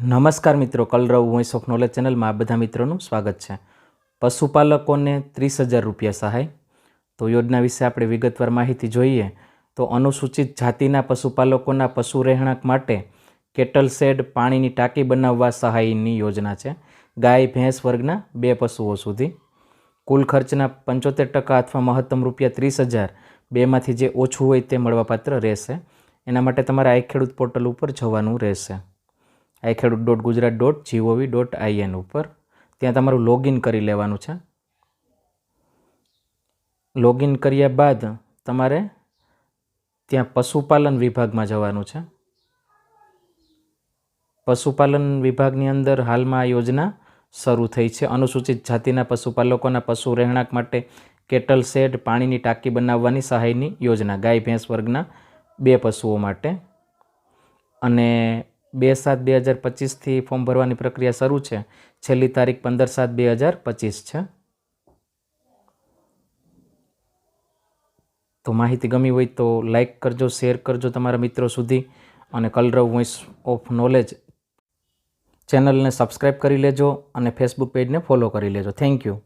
નમસ્કાર મિત્રો, કલરવ voice of knowledge ચેનલમાં બધા મિત્રોનું સ્વાગત છે. પશુપાલકોને ત્રીસ હજાર રૂપિયા સહાય. તો યોજના વિશે આપણે વિગતવાર માહિતી જોઈએ તો અનુસૂચિત જાતિના પશુપાલકોના પશુ રહેણાંક માટે કેટલ શેડ પાણીની ટાંકી બનાવવા સહાયની યોજના છે. ગાય, ભેંસ વર્ગના બે પશુઓ સુધી. કુલ ખર્ચના પંચોતેર ટકા અથવા મહત્તમ રૂપિયા ત્રીસ હજાર બેમાંથી જે ઓછું હોય તે મળવાપાત્ર રહેશે. એના માટે તમારે આઈ ખેડૂત પોર્ટલ ઉપર જવાનું રહેશે. I Khedut dot Gujarat dot G O V dot I N ઉપર. ત્યાં તમારું લોગિન કરી લેવાનું છે. લોગિન કર્યા બાદ તમારે ત્યાં પશુપાલન વિભાગમાં જવાનું છે. પશુપાલન વિભાગની અંદર હાલમાં આ યોજના શરૂ થઈ છે. અનુસૂચિત જાતિના પશુપાલકોના પશુ રહેણાંક માટે કેટલ શેડ, પાણીની ટાંકી બનાવવાની સહાયની યોજના, ગાય, ભેંસ વર્ગના બે પશુઓ માટે. અને બે સાત બે હજાર પચીસથી ફોર્મ ભરવાની પ્રક્રિયા શરૂ છે. છેલ્લી તારીખ પંદર સાત બે હજાર પચીસ છે. તો માહિતી ગમી હોય તો લાઇક કરજો, શેર કરજો તમારા મિત્રો સુધી અને કલરવ વોઇસ ઓફ નોલેજ ચેનલને સબસ્ક્રાઈબ કરી લેજો અને ફેસબુક પેજને ફોલો કરી લેજો. Thank you.